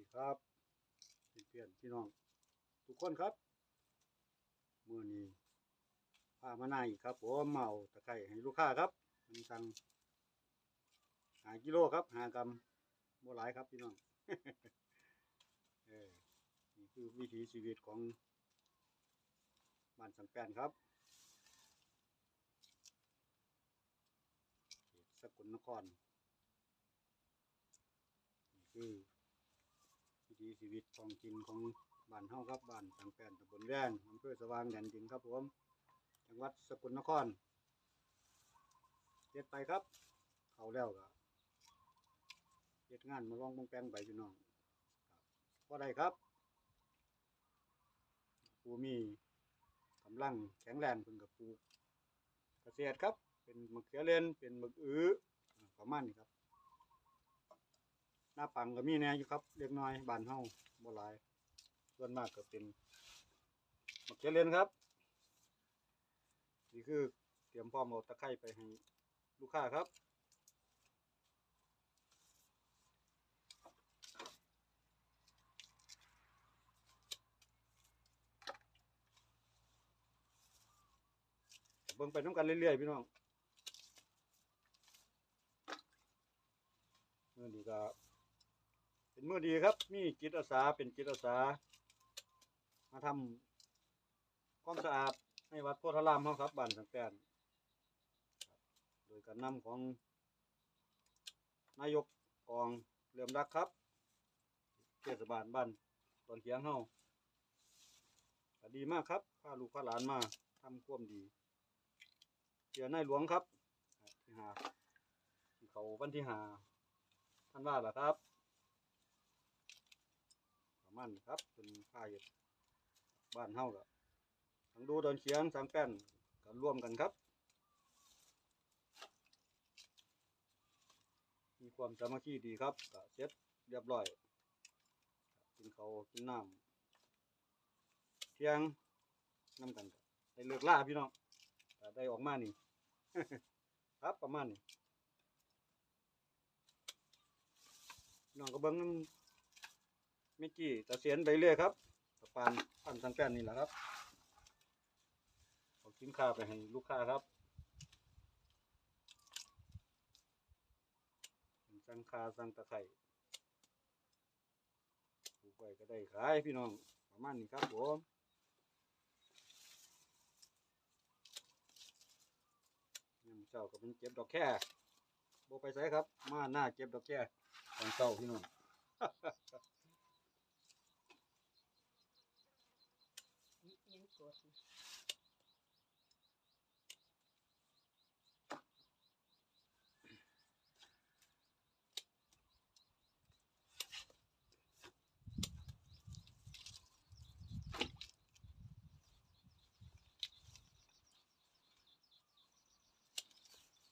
ดีครับเพื่อนพี่น้อง ทุกคนครับมื้อนี้พามาหน้าอีกครับผมเมาตะไคร้ให้ลูกค้าครับมันสั่งหากิโลครับหากรัมบ่หลายครับพี่น้องเออนี่คือวิถีชีวิตของบ้านสังแปนครับสกลนครนี่คือ ชีวิตทองถิ่นของบ้านเฮาครับบ้านสังแปนตำบลแรงอำเภอสว่างแดนดินครับผมจังหวัดสกลนครเฮ็ดไปครับเขาแล้วก็เฮ็ดงานมาลองบงแปลงไปพี่น้องพอได้ครับผู้มีกำลังแข็งแรงเพิ่นก็ปลูกเกษตรครับ เป็นมะเขือเล่นเป็นมะอื้อประมาณนี้ครับ หน้าปังก็มีแน่อยู่ครับเล็กน้อยบานเฮาบ่หลายส่วนมากก็เป็นมะเขือเล่นครับ นี่คือเตรียมพร้อมเอาตะไคร้ไปให้ลูกค้าครับเบิ่งไปน้ำกันเรื่อยๆพี่น้องนี้ก็ เป็นมือดีครับ มีจิตอาสาเป็นจิตอาสา มาทำความสะอาดให้วัดโพธารามเฮาครับบ้านสังแปนครับโดยการนำของนายกกองเลื่อมรักครับเทศบาลบ้านตอนเขียงเฮาดีมากครับพาลูกพาหลานมาทำควมดีเสียนายหลวงครับที่หาเขาวันที่หาท่านว่าล่ะครับ ประมาณนี้ครับ เป็นผ้าเห็ดบ้านเฮาก็ทั้งดูเดินเขียงสังแป้นกันร่วมกันครับ มีความสามัคคีดีครับก็เสร็จเรียบร้อย กินเขากินน้ำเที่ยงน้ำกันกได้เลิกล่าพี่น้องได้ออกมานี่ครับประมาณนี้น้องก็เบิ้ง มิกกี้ตะเสียนไปเรื่อยครับตะปานพันสังแป้นนี่แหละครับเอาสินค้าไปให้ลูกค้าครับสังคาสังตะไคร่ปลูกไว้ก็ได้ขายพี่น้องประมาณนี้ครับผมยามเช้าก็เป็นเก็บดอกแค่โบไปไสครับ มาหน้าเก็บดอกแค่ตอนเช้าพี่น้อง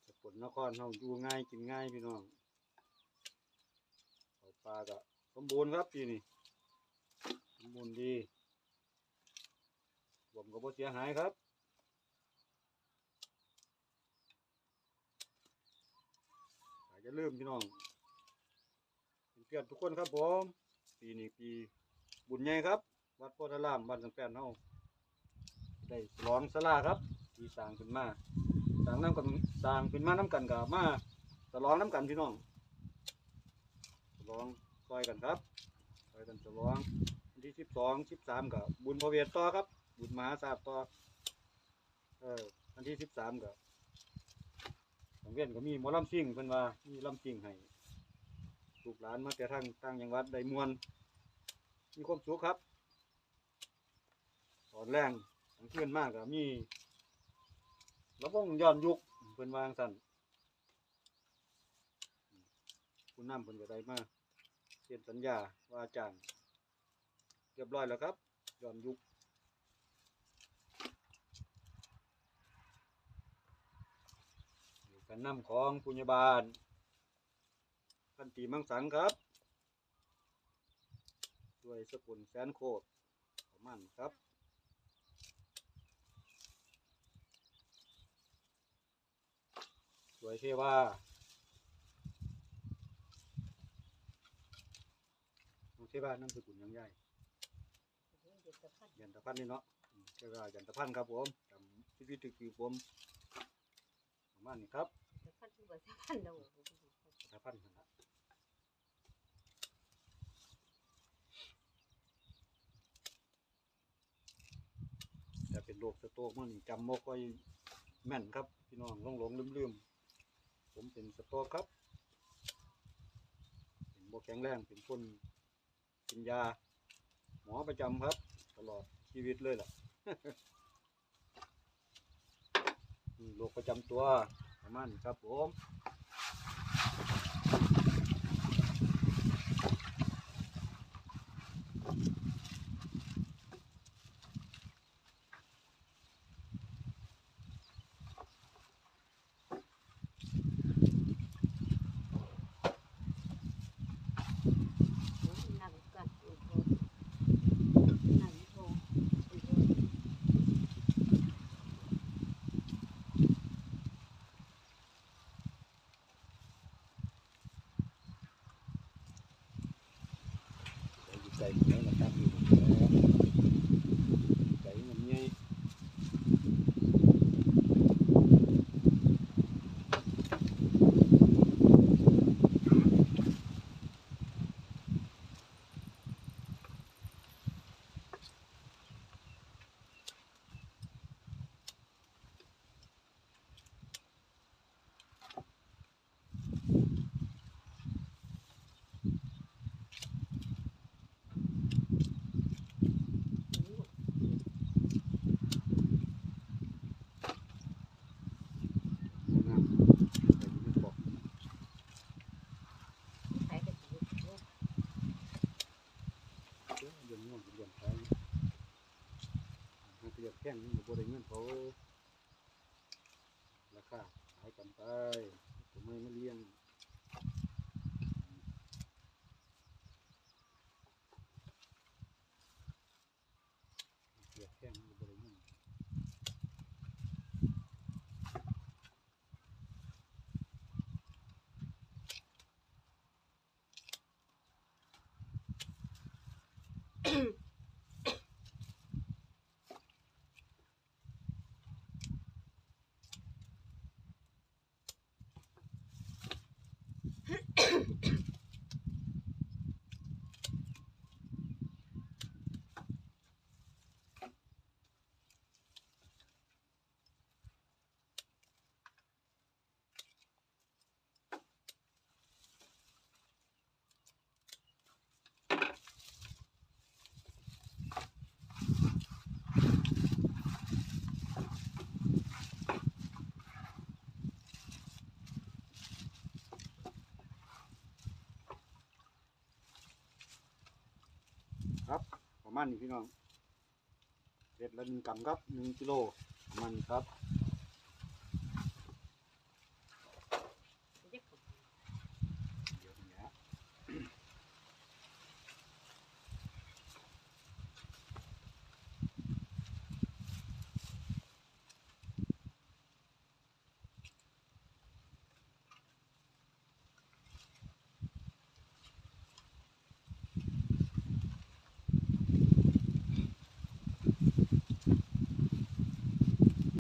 กด สก ลนครเฮาอยู่ง่ายกินง่ายพี่น้องเขาปลาก็สมบูรณ์ครับปีนี้สมบูรณ์ดีผมก็บ่เสียหายครับอย่าลืมพี่น้องเพื่อนทุกคนครับผมปีนี้ปีบุญใหญ่ครับ วัดโพธารามบ้านสังแปนเฮาได้ฉลองสลาครับที่สร้างขึ้นมา สร้างน้ำกันสร้างเป็นมาน้ำกันกับมาฉลองน้ำกันพี่น้องฉลองซอยกันครับซอยกันฉลองวันที่สิบสองสิบสามกับบุญพระเวทต่อครับ บุญมหาศาสตร์ต่อเออวันที่สิบสามกับสังเวียนก็มีหมอลำซิ่งเพิ่นว่ามีลำซิ่งให้ลูกหลานมาแต่ทางต่างจังวัดได้มวนมีความสุขครับตอนแรงกลางคืนมากก็มี แล้ววงย้อนยุคเพิ่นวางสั่นคุณน้ำเพิ่นก็ได้มาเซ็นสัญญาว่าจ้างเรียบร้อยแล้วครับย้อนยุคกันนำของปุญญาบาลพันตีมังสังครับด้วยสกุลแสนโคตรประมาณนี้ครับ สวยเทว่าใช่ป่ะนามสกุลยังใหญ่เดี๋ยวเดี๋ยวจะพัดยันตะพันนี่เนาะอืมใช่ป่ะยันตะพันครับผมจำชีวิตคือผมประมาณนี้ครับจะพัดที่ว่าจะพัดเราตะพันนั่นละแต่เป็นโรคสโตรกมันนี่จำบ่ค่อยแม่นครับ พี่น้องหลงหลงลืมลืมๆ ผมเป็นสตรกครับ เป็นโบแข็งแรงเป็นคนกินยา หมอประจำครับ ตลอดชีวิตเลยล่ะโรคประจำตัวประมาณนี้ครับผม นั่งกันอยู่โทนั่งโทอยู่โท ใจอยู่ใจหมดแล้วนะครับอยู่ใจมันใหญ่งามใจอยู่ในปอก ใช้กันอยู่ เดี๋ยวเดือนง่วงเดือนท้าย มันเรียกแข้งบ่ได้เงินเขาราคาหายกันไปผมไม่เลี้ยง ประมาณนี้พี่น้องเสร็จแล้วหนึ่งกรัมครับหนึ่งกิโลประมาณนี้ครับ